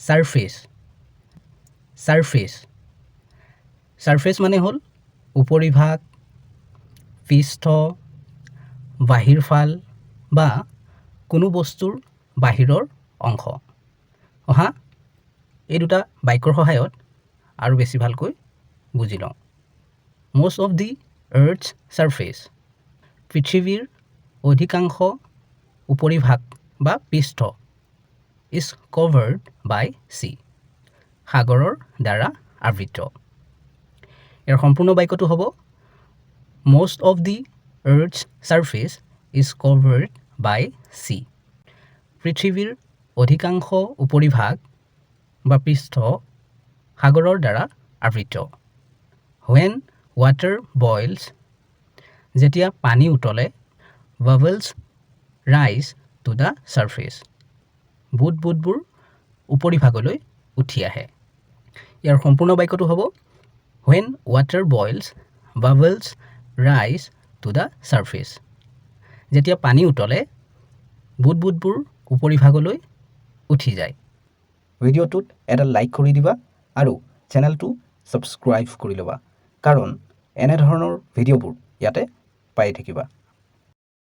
Surface surface surface মানে হ'ল উপৰিভাগ পৃষ্ঠ বাহিৰফাল বা কোনো বস্তুৰ বাহিৰৰ অংশ। অহা, এই দুটা বাক্যৰ সহায়ত আৰু বেছি ভালকৈ বুজি লওঁ। মষ্ট অফ দি আৰ্থছ ছাৰফেচ পৃথিৱীৰ অধিকাংশ উপৰিভাগ বা পৃষ্ঠ ইজ কভাৰ্ড বাই চি সাগৰৰ দ্বাৰা আবৃত। ইয়াৰ সম্পূৰ্ণ বাক্যটো হ'ব most of the earth's surface is covered by sea পৃথিৱীৰ অধিকাংশ উপৰিভাগ বা পৃষ্ঠ সাগৰৰ দ্বাৰা আবৃত। হুৱেন ৱাটাৰ বইলছ যেতিয়া পানী উতলে bubbles rise to the surface বুট বুটবোৰ উপৰিভাগলৈ উঠি আহে। ইয়াৰ সম্পূৰ্ণ বাক্যটো হ'ব when water boils bubbles rise to the surface যেতিয়া পানী উতলে, বুট বুটবোৰ উপৰিভাগলৈ উঠি যায়। ভিডিঅ'টোত এটা লাইক কৰি দিবা আৰু চেনেলটো ছাবস্ক্ৰাইব কৰি ল'বা, কাৰণ এনেধৰণৰ ভিডিঅ'বোৰ ইয়াতে পাই থাকিবা।